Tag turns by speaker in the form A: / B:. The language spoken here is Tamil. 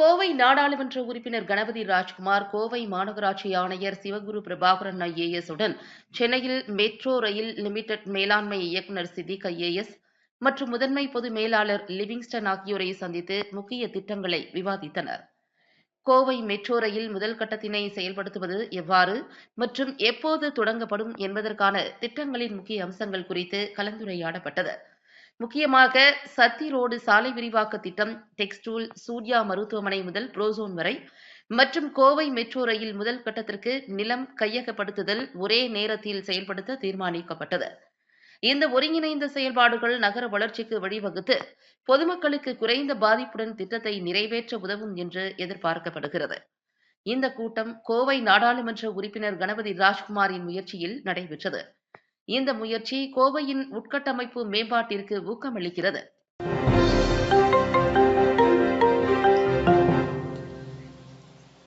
A: கோவை நாடாளுமன்ற உறுப்பினர் கணபதி ராஜ்குமார் கோவை மாநகராட்சி ஆணையர் சிவகுரு பிரபாகரன் ஐஏஎஸ் உடன் சென்னையில் மெட்ரோ ரயில் லிமிடெட் மேலாண்மை இயக்குநர் சித்திக் ஐஏஎஸ் மற்றும் முதன்மை பொது மேலாளர் லிவிங்ஸ்டன் ஆகியோரை சந்தித்து முக்கிய திட்டங்களை விவாதித்தனர். கோவை மெட்ரோ ரயில் முதல் கட்டத்தினை செயல்படுத்துவது எவ்வாறு மற்றும் எப்போது தொடங்கப்படும் என்பதற்கான திட்டங்களின் முக்கிய அம்சங்கள் குறித்து கலந்துரையாடப்பட்டது. முக்கியமாக சத்தி ரோடு சாலை விரிவாக்க திட்டம் டெக்ஸ்டூல் சூர்யா மருத்துவமனை முதல் புரோசோன் வரை மற்றும் கோவை மெட்ரோ ரயில் முதல் கட்டத்திற்கு நிலம் கையகப்படுத்துதல் ஒரே நேரத்தில் செயல்படுத்த தீர்மானிக்கப்பட்டது. இந்த ஒருங்கிணைந்த செயல்பாடுகள் நகர வளர்ச்சிக்கு வழிவகுத்து பொதுமக்களுக்கு குறைந்த பாதிப்புடன் திட்டத்தை நிறைவேற்ற உதவும் என்று எதிர்பார்க்கப்படுகிறது. இந்த கூட்டம் கோவை நாடாளுமன்ற உறுப்பினர் கணபதி ராஜ்குமாரின் முயற்சியில் நடைபெற்றது. இந்த முயற்சி கோவையின் உட்கட்டமைப்பு மேம்பாட்டிற்கு ஊக்கமளிக்கிறது.